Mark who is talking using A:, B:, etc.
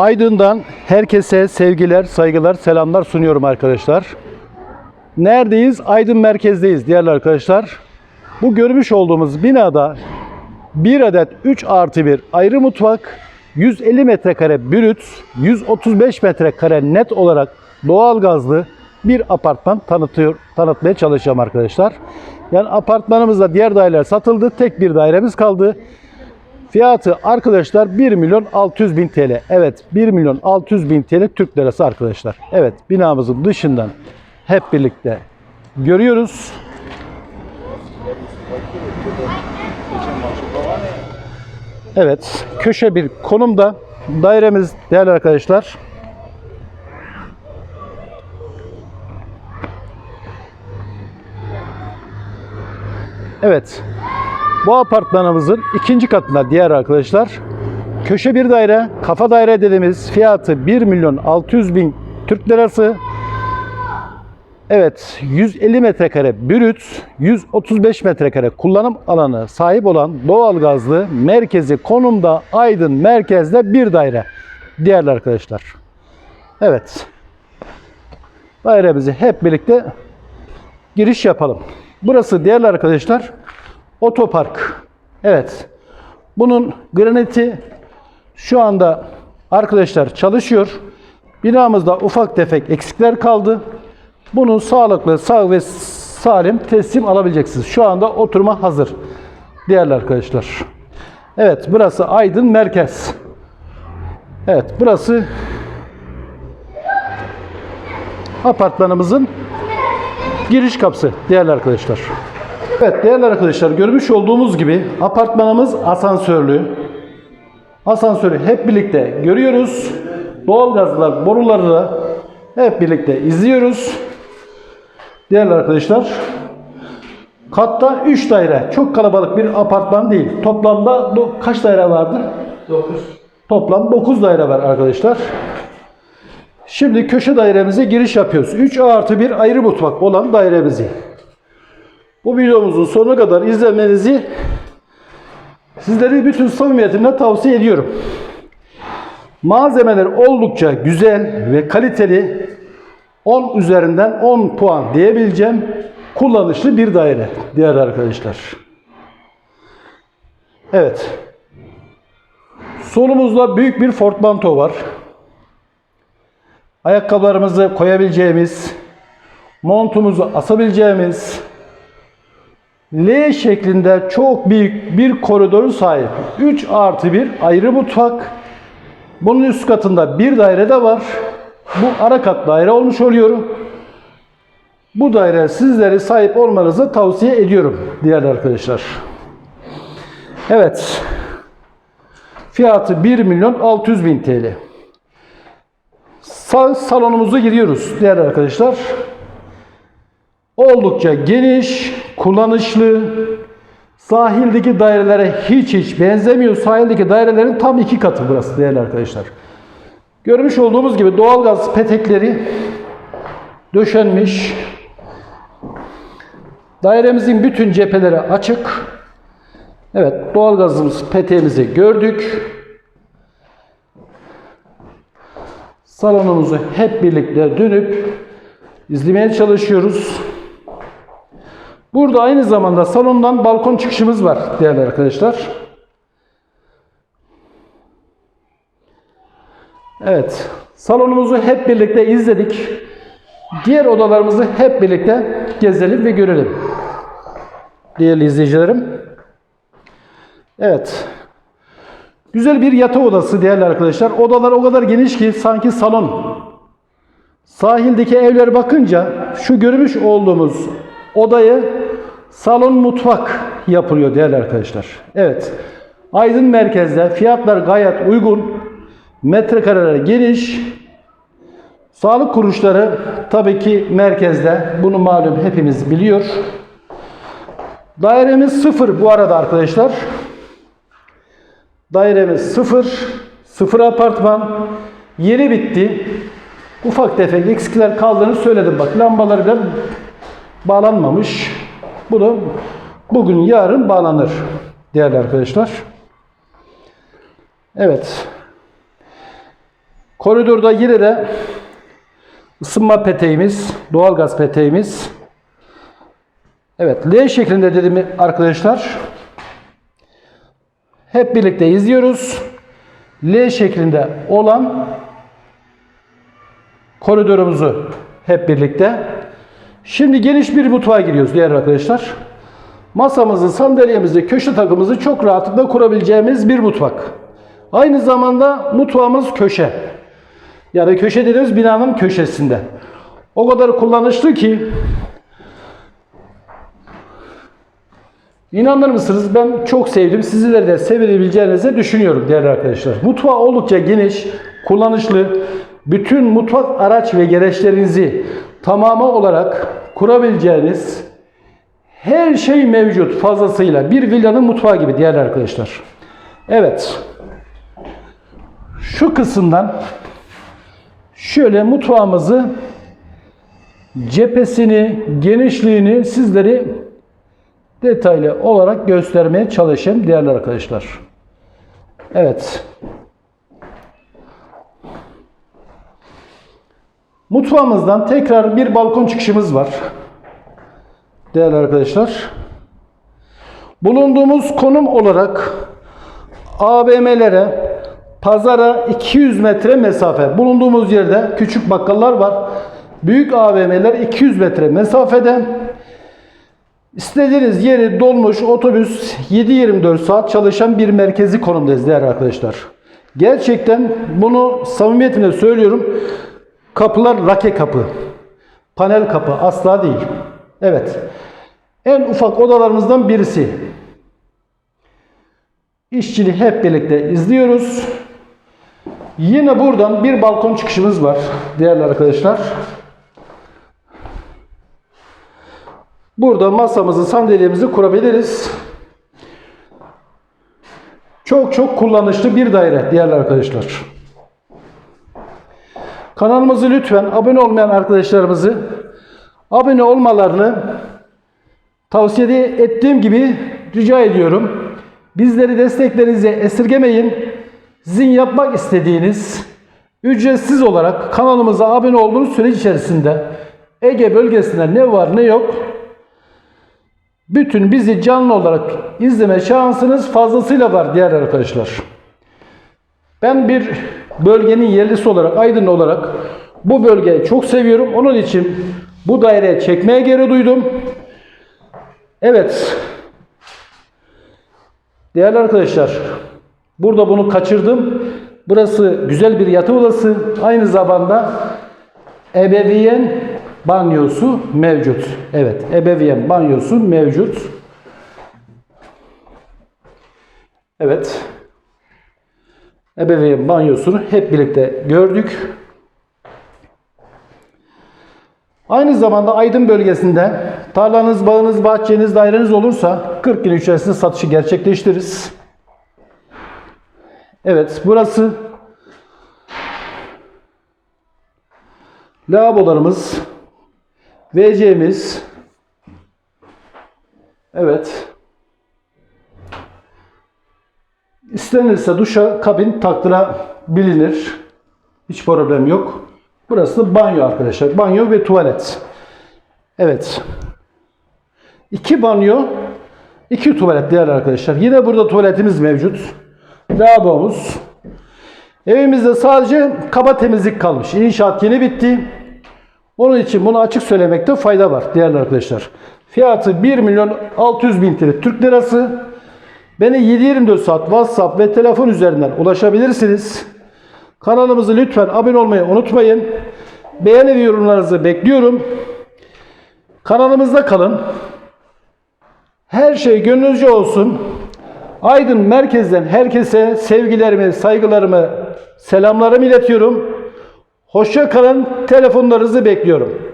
A: Aydın'dan herkese sevgiler, saygılar, selamlar sunuyorum arkadaşlar. Neredeyiz? Aydın merkezdeyiz değerli arkadaşlar. Bu görmüş olduğumuz binada bir adet 3 artı 1 ayrı mutfak, 150 metrekare brüt, 135 metrekare net olarak doğalgazlı bir apartman tanıtıyor, tanıtmaya çalışacağım arkadaşlar. Yani apartmanımızda diğer daireler satıldı. Tek bir dairemiz kaldı. Fiyatı arkadaşlar 1 milyon 600 bin TL. Evet 1 milyon 600 bin TL Türk lirası arkadaşlar. Evet binamızın dışından hep birlikte görüyoruz. Evet köşe bir konumda dairemiz değerli arkadaşlar. Evet bu apartmanımızın ikinci katında diğer arkadaşlar. Köşe bir daire, kafa daire dediğimiz fiyatı 1 milyon 600 bin Türk lirası. Evet 150 metrekare brüt, 135 metrekare kullanım alanı sahip olan doğalgazlı merkezi konumda Aydın merkezde bir daire. Değerli arkadaşlar. Evet. Dairemizi hep birlikte giriş yapalım. Burası değerli arkadaşlar otopark. Evet. Bunun graniti şu anda arkadaşlar çalışıyor. Binamızda ufak tefek eksikler kaldı. Bunu sağlıklı, sağ ve salim teslim alabileceksiniz. Şu anda oturuma hazır. Değerli arkadaşlar. Evet, burası Aydın Merkez. Evet, burası apartmanımızın giriş kapısı değerli arkadaşlar. Evet değerli arkadaşlar görmüş olduğumuz gibi apartmanımız asansörlü. Asansörü hep birlikte görüyoruz. Doğalgazlar boruları da hep birlikte izliyoruz. Değerli arkadaşlar katta 3 daire. Çok kalabalık bir apartman değil. Toplamda kaç daire vardır? 9. Toplam 9 daire var arkadaşlar. Şimdi köşe dairemize giriş yapıyoruz. 3 artı 1 ayrı mutfak olan dairemizi. Bu videomuzun sonuna kadar izlemenizi sizleri bütün samimiyetimle tavsiye ediyorum. Malzemeler oldukça güzel ve kaliteli. 10 üzerinden 10 puan diyebileceğim kullanışlı bir daire diğer arkadaşlar. Evet. Solumuzda büyük bir portmanto var. Ayakkabılarımızı koyabileceğimiz, montumuzu asabileceğimiz, L şeklinde çok büyük bir koridoru sahip. 3 artı 1 ayrı mutfak. Bunun üst katında bir daire de var. Bu ara kat daire olmuş oluyor. Bu daire sizleri sahip olmanızı tavsiye ediyorum değerli arkadaşlar. Evet. Fiyatı 1 milyon 600 bin TL. Sağ salonumuza giriyoruz değerli arkadaşlar. Oldukça geniş, kullanışlı, sahildeki dairelere hiç hiç benzemiyor. Sahildeki dairelerin tam iki katı burası değerli arkadaşlar. Görmüş olduğumuz gibi doğalgaz petekleri döşenmiş. Dairemizin bütün cepheleri açık. Evet, doğalgazımız peteğimizi gördük. Salonumuzu hep birlikte dönüp izlemeye çalışıyoruz. Burada aynı zamanda salondan balkon çıkışımız var değerli arkadaşlar. Evet, salonumuzu hep birlikte izledik. Diğer odalarımızı hep birlikte gezelim ve görelim. Değerli izleyicilerim. Evet. Güzel bir yatak odası değerli arkadaşlar. Odalar o kadar geniş ki sanki salon. Sahildeki evlere bakınca şu görmüş olduğumuz odayı salon mutfak yapılıyor değerli arkadaşlar. Evet. Aydın merkezde fiyatlar gayet uygun. Metrekareler geniş. Sağlık kuruluşları tabii ki merkezde. Bunu malum hepimiz biliyor. Dairemiz sıfır bu arada arkadaşlar. Dairemiz sıfır. Sıfır apartman. Yeni bitti. Ufak tefek eksikler kaldığını söyledim. Bak lambaları da bağlanmamış. Bu da bugün yarın bağlanır değerli arkadaşlar. Evet. Koridorda yine de ısınma peteğimiz, doğalgaz peteğimiz. Evet, L şeklinde dedim arkadaşlar. Hep birlikte izliyoruz. L şeklinde olan koridorumuzu hep birlikte. Şimdi geniş bir mutfağa giriyoruz değerli arkadaşlar. Masamızı, sandalyemizi, köşe takımımızı çok rahatlıkla kurabileceğimiz bir mutfak. Aynı zamanda mutfağımız köşe. Yani köşe dediğimiz binanın köşesinde. O kadar kullanışlı ki İnanır mısınız ben çok sevdim. Sizler de sevebileceğinizi düşünüyorum değerli arkadaşlar. Mutfağı oldukça geniş, kullanışlı. Bütün mutfak araç ve gereçlerinizi tamamı olarak kurabileceğiniz her şey mevcut fazlasıyla. Bir villanın mutfağı gibi değerli arkadaşlar. Evet. Şu kısımdan şöyle mutfağımızı cephesini, genişliğini sizleri detaylı olarak göstermeye çalışayım değerli arkadaşlar. Evet. Mutfağımızdan tekrar bir balkon çıkışımız var. Değerli arkadaşlar. Bulunduğumuz konum olarak AVM'lere, pazara 200 metre mesafe. Bulunduğumuz yerde küçük bakkallar var. Büyük AVM'ler 200 metre mesafede. İstediğiniz yeri dolmuş otobüs 7-24 saat çalışan bir merkezi konumdayız değerli arkadaşlar. Gerçekten bunu samimiyetimle söylüyorum. Kapılar rake kapı. Panel kapı asla değil. Evet. En ufak odalarımızdan birisi. İşçiliği hep birlikte izliyoruz. Yine buradan bir balkon çıkışımız var değerli arkadaşlar. Burada masamızı, sandalyemizi kurabiliriz. Çok çok kullanışlı bir daire değerli arkadaşlar. Kanalımızı lütfen abone olmayan arkadaşlarımızı abone olmalarını tavsiye ettiğim gibi rica ediyorum. Bizleri desteklerinizi esirgemeyin. Sizin yapmak istediğiniz ücretsiz olarak kanalımıza abone olduğunuz süreç içerisinde Ege bölgesinde ne var ne yok bütün bizi canlı olarak izleme şansınız fazlasıyla var diğer arkadaşlar. Ben bir bölgenin yerlisi olarak, Aydın olarak bu bölgeyi çok seviyorum. Onun için bu daireye çekmeye geri duydum. Evet. Değerli arkadaşlar, burada bunu kaçırdım. Burası güzel bir yatı odası. Aynı zamanda ebeveyn banyosu mevcut. Evet, ebeveyn banyosu mevcut. Evet. Ebeveyn banyosunu hep birlikte gördük. Aynı zamanda Aydın bölgesinde tarlanız, bağınız, bahçeniz, daireniz olursa 40 gün içerisinde satışı gerçekleştiririz. Evet, burası lavabolarımız, WC'miz. Evet. İstenirse duşa kabin taktırabilir. Hiç problem yok. Burası da banyo arkadaşlar. Banyo ve tuvalet. Evet. İki banyo, iki tuvalet değerli arkadaşlar. Yine burada tuvaletimiz mevcut. Lavabomuz. Evimizde sadece kaba temizlik kalmış. İnşaat yeni bitti. Onun için bunu açık söylemekte fayda var değerli arkadaşlar. Fiyatı 1 milyon 600 bin TL Türk lirası. Beni 7-24 saat WhatsApp ve telefon üzerinden ulaşabilirsiniz. Kanalımızı lütfen abone olmayı unutmayın. Beğeni ve yorumlarınızı bekliyorum. Kanalımızda kalın. Her şey gönlünüzce olsun. Aydın merkezden herkese sevgilerimi, saygılarımı, selamlarımı iletiyorum. Hoşça kalın. Telefonlarınızı bekliyorum.